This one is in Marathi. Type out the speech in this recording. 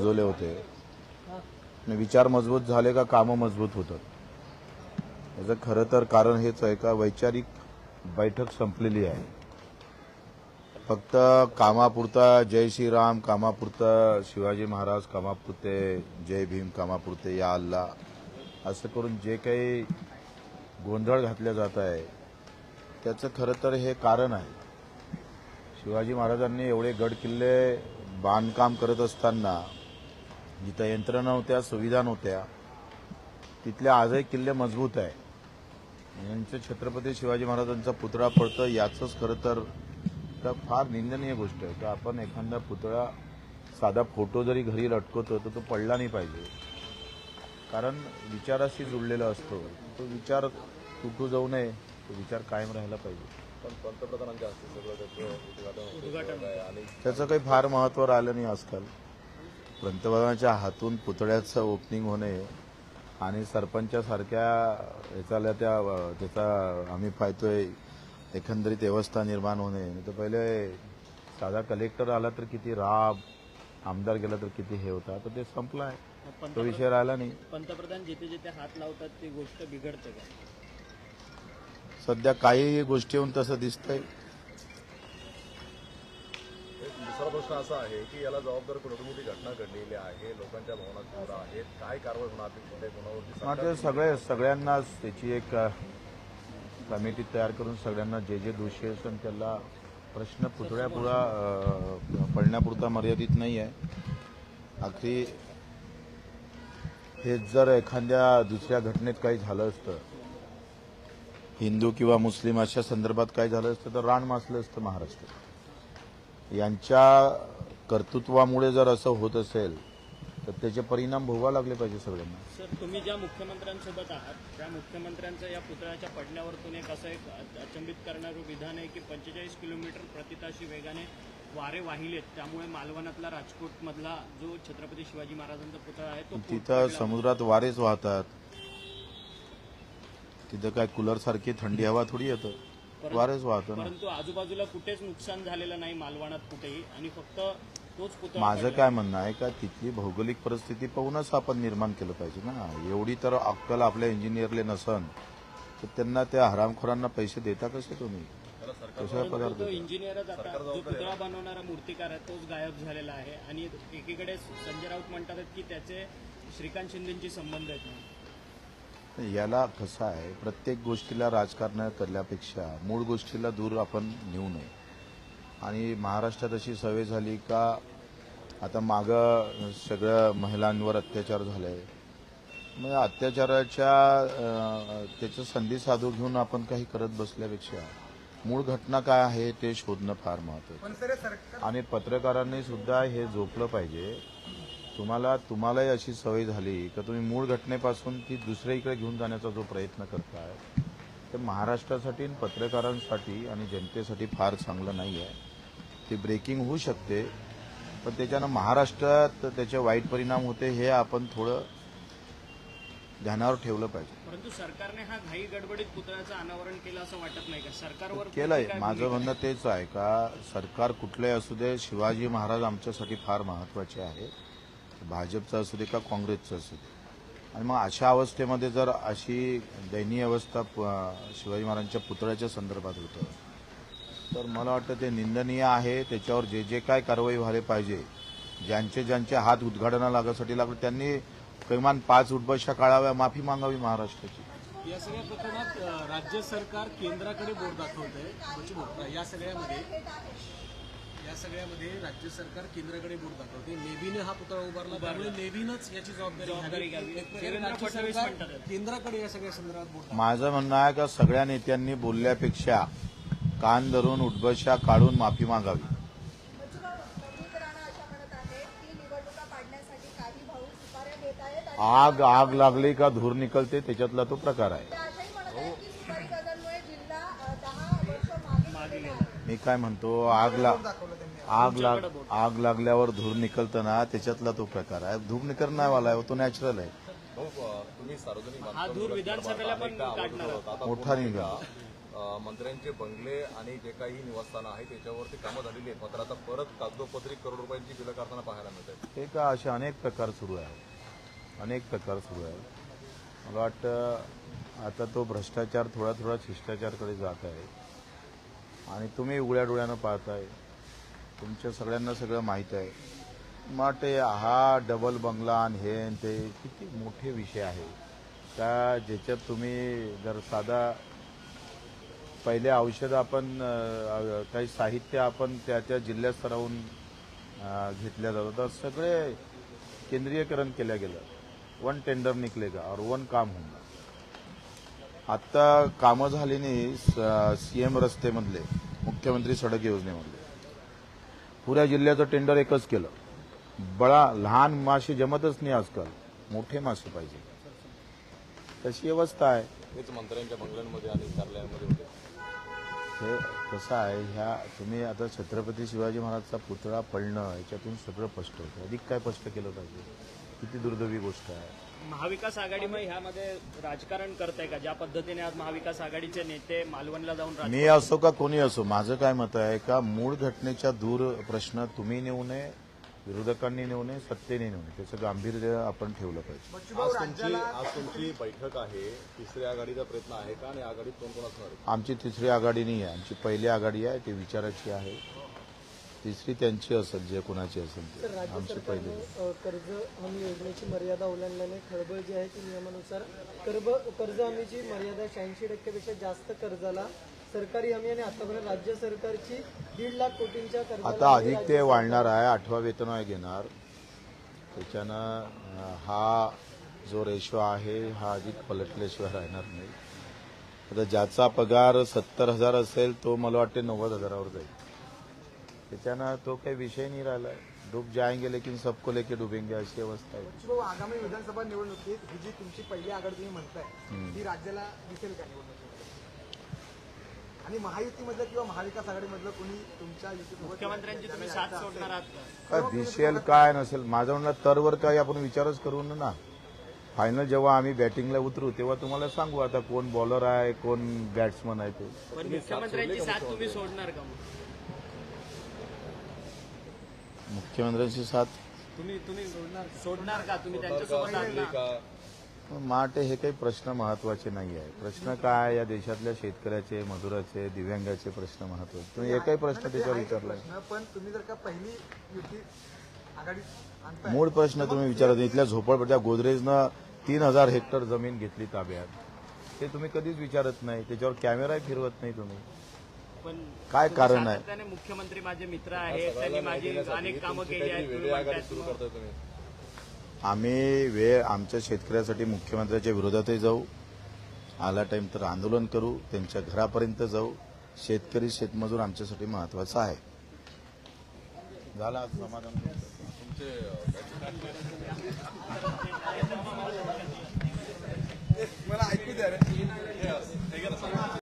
गाजवले होते. आणि विचार मजबूत झाले का कामं मजबूत होतात. याचं खरं तर कारण हेच आहे का वैचारिक बैठक संपलेली आहे. फक्त कामापुरता जय श्रीराम कामापुरता शिवाजी महाराज कामापुरते जय भीम कामापुरते या अल्ला असं करून जे काही गोंधळ घातल्या जात आहे त्याचं खरं तर हे कारण आहे. शिवाजी महाराजांनी एवढे गड किल्ले बांधकाम करत असताना जिथं यंत्रणा नव्हत्या सुविधा नव्हत्या तिथले आजही किल्ले मजबूत आहे. यांचं छत्रपती शिवाजी महाराजांचा पुतळा पडतं याचंच खरं तर फार निंदनीय गोष्ट आहे. की आपण एखादा पुतळा साधा फोटो जरी घरी लटकवतो तर तो पडला नाही पाहिजे. कारण विचाराशी जुळलेला असतो. तो विचार तुटू जाऊ नये तो विचार कायम राहायला पाहिजे. पण पंतप्रधानांच्या हस्ते सगळं त्याचं उद्घाटन होतंय आणि त्याचं काही फार महत्त्व राहिलं नाही आजकाल. पंतप्रधानाच्या हातून पुतळ्याचं ओपनिंग होणे आणि सरपंचासारख्या ह्याच्याला त्या त्याचा आम्ही पाहतोय एकंदरीत व्यवस्था निर्माण होणे. नाही तर पहिले साधा कलेक्टर आला तर किती राब आमदार गेला तर किती हे होता. तर ते संपलं आहे तो विषय राहिला नाही. पंतप्रधान जिथे जिथे हात लावतात ती गोष्ट बिघडते का? सध्या काही गोष्टीहून तसं दिसतंय. दुसरा प्रश्न असा आहे की याला जबाबदार कुठली मोठी घटना घडलेली आहे लोकांच्या भावना तीव्र आहेत काय कारवाई होणार ती सगळे सगळ्यांनाच त्याची एक कमिटी तयार करून सगळ्यांना जे जे दोषी असून त्याला प्रश्न पुतळ्यापुरा पडण्यापुरता मर्यादित नाही आहे. अगदी हे जर एखाद्या दुसऱ्या घटनेत काही झालं असतं हिंदू किंवा मुस्लिम अशा संदर्भात काही झालं असतं तर रान मासलं असतं महाराष्ट्र. यांच्या कर्तृत्वामुळे जर असं होत असेल तर त्याचे परिणाम भोगावे लागले पाहिजे सगळ्यांना. सर तुम्ही ज्या मुख्यमंत्र्यांसोबत आहात त्या मुख्यमंत्र्यांचं या पुतळ्याच्या पडण्यावरतून एक असं एक अचंबित करणारं विधान आहे की पंचेचाळीस किलोमीटर प्रतिताशी वेगाने वारे वाहिलेत त्यामुळे मालवणातला राजकोट मधला जो छत्रपती शिवाजी महाराजांचा पुतळा आहे तो तिथं समुद्रात वारेच वाहतात. तिथं काय कूलर सारखी थंडी हवा थोडी येतं. वारेच वाहतं ना. परंतु आजूबाजूला कुठेच नुकसान झालेलं नाही मालवणात कुठेही. आणि फक्त तोच पुतळा माझं काय म्हणणं आहे का तिथली भौगोलिक परिस्थिती पाहूनच आपण निर्माण केलं पाहिजे ना. एवढी तर अक्कल आपल्या इंजिनियरले नसन तर त्यांना त्या हरामखोरांना पैसे देता कसे तुम्ही? कशा पदार्थ तो इंजिनियरच आता जो पुतळा बनवणारा मूर्तिकार आहे तोच गायब झालेला आहे. आणि एकीकडे संजय राऊत म्हणतात की त्याचे श्रीकांत शिंदेची संबंध आहेत म्हणून. याला कसं आहे प्रत्येक गोष्टीला राजकारण करण्यापेक्षा मूळ गोष्टीला दूर आपण नेऊ नये. आणि महाराष्ट्रात अशी सवय झाली का आता मागं सगळ्या महिलांवर अत्याचार झाले मग अत्याचाराच्या त्याचं संधी साधू घेऊन आपण काही करत बसल्यापेक्षा मूळ घटना काय आहे ते शोधणं फार महत्वाचं आणि पत्रकारांनी सुद्धा हे झोपलं पाहिजे. तुम्हाला तुम्हालाही अशी सवय झाली का तुम्ही मूळ घटनेपासून ती दुसऱ्या इकडे घेऊन जाण्याचा जो प्रयत्न करताय ते महाराष्ट्रासाठी आणि पत्रकारांसाठी आणि जनतेसाठी फार चांगलं नाही आहे ती ब्रेकिंग होऊ शकते पण त्याच्यानं महाराष्ट्रात त्याचे वाईट परिणाम होते हे आपण थोडं ध्यानावर ठेवलं पाहिजे. परंतु सरकारने हा घाई गडबडीत पुतळ्याचं अनावरण केलं असं वाटत नाही का? सरकारवर केलंय. माझं म्हणणं तेच आहे का? सरकार कुठलंही असू दे शिवाजी महाराज आमच्यासाठी फार महत्त्वाचे आहे. भाजपचं असू दे का काँग्रेसचं असू दे. आणि मग अशा अवस्थेमध्ये जर अशी दयनीय अवस्था शिवाजी महाराजांच्या पुतळ्याच्या संदर्भात होतं तर मला वाटतं ते निंदनीय आहे. त्याच्यावर जे जे काय कारवाई व्हायला पाहिजे ज्यांचे ज्यांचे हात उद्घाटना लागासाठी लागले त्यांनी किमान पाच उठबशा काळाव्या माफी मागावी महाराष्ट्राची. या सगळ्या प्रकरणात राज्य सरकार केंद्राकडे बोट दाखवत आहे या सगळ्यामध्ये. सगळ्यामध्ये राज्य सरकार केंद्राकडे बोट दाखवते नेव्हीने हा पुतळा उभारला त्यामुळे नेव्हीनंच याची जबाबदारी घ्यावी. केंद्राकडे या सगळ्या संदर्भात बोट माझं म्हणणं आहे का सगळ्या नेत्यांनी बोलल्यापेक्षा कान धरून उठबशा काढून माफी मागावी. नवनीत राणा अशा म्हणत आहेत की निवडणुका पाडण्यासाठी काही भाऊ सुपाऱ्या घेत आहेत आणि आग आग लागली का धूर निकलते त्याच्यातला तो प्रकार आहे. मी काय म्हणतो आग ला आग लाग आग लागल्यावर धूर निकलतं ना त्याच्यातला तो प्रकार आहे. धूर निकलण्यावाला आहे तो नॅचरल आहे. तुम्ही सार्वजनिक हा धूर विधानसभेला पण काढणार आहात. मोठा निघा मंत्र्यांचे बंगले आणि जे काही निवासस्थानं आहेत त्याच्यावरती कामं झालेली आहेत. मात्र आता परत कागदोपत्री करोड रुपयांची बिलं काढताना पाहायला मिळत आहेत हे का असे अनेक प्रकार सुरू आहेत. अनेक प्रकार सुरू आहेत. मला वाटतं आता तो भ्रष्टाचार थोडा थोडा शिष्टाचारकडे जात आहे. आणि तुम्ही उघड्या डोळ्यानं पाहताय. तुमच्या सगळ्यांना सगळं माहीत आहे. मग ते हा डबल बंगला आणि हे आणि ते किती मोठे विषय आहे. का ज्याच्यात तुम्ही जर साधा पहिले औषध आपण काही साहित्य आपण त्या त्या जिल्हा स्तरावरून घेतल्या जातं तर सगळे केंद्रीयकरण केलं गेलं. वन टेंडर निकलेगा और वन काम होऊन आत्ता कामं झाली नाही सीएम रस्तेमधले मुख्यमंत्री सडक योजनेमधले. पुऱ्या जिल्ह्याचं टेंडर एकच केलं. बळा लहान मासे जमतच नाही आजकाल. मोठे मासे पाहिजे. तशी अवस्था आहे. हेच मंत्र्यांच्या बंगल्यांमध्ये आणि कार्यालयांमध्ये होते. हे कसं आहे ह्या तुम्ही आता छत्रपती शिवाजी महाराजचा पुतळा पडणं याच्यातून सगळं स्पष्ट होतं. अधिक काय स्पष्ट केलं पाहिजे? किती दुर्दैवी गोष्ट आहे. महाविकास आघाडी मग ह्यामध्ये राजकारण करताय का? ज्या पद्धतीने आज महाविकास आघाडीचे नेते मालवणला जाऊन राज- मी असो का कोणी असो माझं काय मत आहे का मूळ घटनेच्या दूर प्रश्न तुम्ही नेऊ नये विरोधकांनी नेऊ नये सत्तेने नेऊ नये. त्याचं गांभीर्य आपण ठेवलं पाहिजे. आज तुमची आज तुमची बैठक आहे. तिसऱ्या आघाडीचा प्रयत्न आहे का? आणि आघाडीत कोण कोण असणार आहे आमची तिसरी आघाडी नाही आहे. आमची पहिली आघाडी आहे ती विचाराची आहे. तिसरी त्यांची असेल जे कोणाची असेल तर ते राज्य आमची पहिली. अ, कर्ज हमी योजनेची मर्यादा ओलांडल्याने खळबळ जी आहे ती नियमानुसार कर्ज कर्ज हमीची मर्यादा शहाऐंशी टक्क्यापेक्षा जास्त कर्जाला सरकारी हमी आणि आतापर्यंत राज्य सरकारची दीड लाख कोटींच्या कर्जाला आता हमी अधिक ते वाढणार आहे आठवा वेतन आयोग घेणार. त्याच्यानं अं, हा जो रेशो आहे हा अधिक पलटल्याशिवाय राहणार नाही. आता ज्याचा पगार सत्तर हजार असेल तो मला वाटते नव्वद हजारावर जाईल. त्याच्यानं तो काही विषय नाही राहिला. डूब जाएंगे लेकिन सबको लेके डुबेंगे अशी अवस्था आहे. भाऊ आगामी विधानसभा निवडणुकीत ही जी तुमची पहिली आघाडी तुम्ही म्हणताय ती राज्याला दिसेल का निवडणुकीमध्ये? आणि महायुतीमधलं किंवा महाविकास आघाडीमधलं कोणी तुमच्या मुख्यमंत्र्यांची तुम्ही साथ सोडणार आहात का? दिसेल काय नसेल? माझं म्हणलं तरवर काही आपण विचारच करू ना. फायनल जेव्हा आम्ही बॅटिंगला उतरू तेव्हा तुम्हाला सांगू आता कोण बॉलर आहे कोण बॅट्समन आहे ते. पण मुख्यमंत्र्यांची साथ तुम्ही सोडणार का? मुख्यमंत्र्यांची साथ. तुम्ही तुम्ही सोडणार का? तुम्ही त्यांच्यासोबत चांगली राहणार? का? माटे हे काही प्रश्न महत्त्वाचे नाही आहे. प्रश्न काय या देशातल्या शेतकऱ्याचे मजुराचे दिव्यांगाचे प्रश्न महत्त्वाचे. तुम्ही एकही प्रश्न त्याच्यावर विचारलाय. प्रश्न पण तुम्ही जर का पहिली युती आघाडी आणताय मूळ प्रश्न तुम्ही विचारत इथल्या झोपडपट्ट्या गोदरेजनं तीन हजार हेक्टर जमीन घेतली ताब्यात. ते तुम्ही कधीच विचारत नाही. त्याच्यावर कॅमेराही फिरवत नाही तुम्ही. काय कारण आहे? मुख्यमंत्री माझे मित्र आहेत त्यांनी माझी अनेक कामं केली आहेत आम्ही वेळ आमच्या शेतकऱ्यासाठी मुख्यमंत्र्यांच्या विरोधातही जाऊ. आला टाइम तर आंदोलन करू त्यांच्या घरापर्यंत जाऊ. शेतकरी शेतमजूर आमच्यासाठी महत्त्वाचा आहे. झाला समाधान मला ऐकू द्या रे.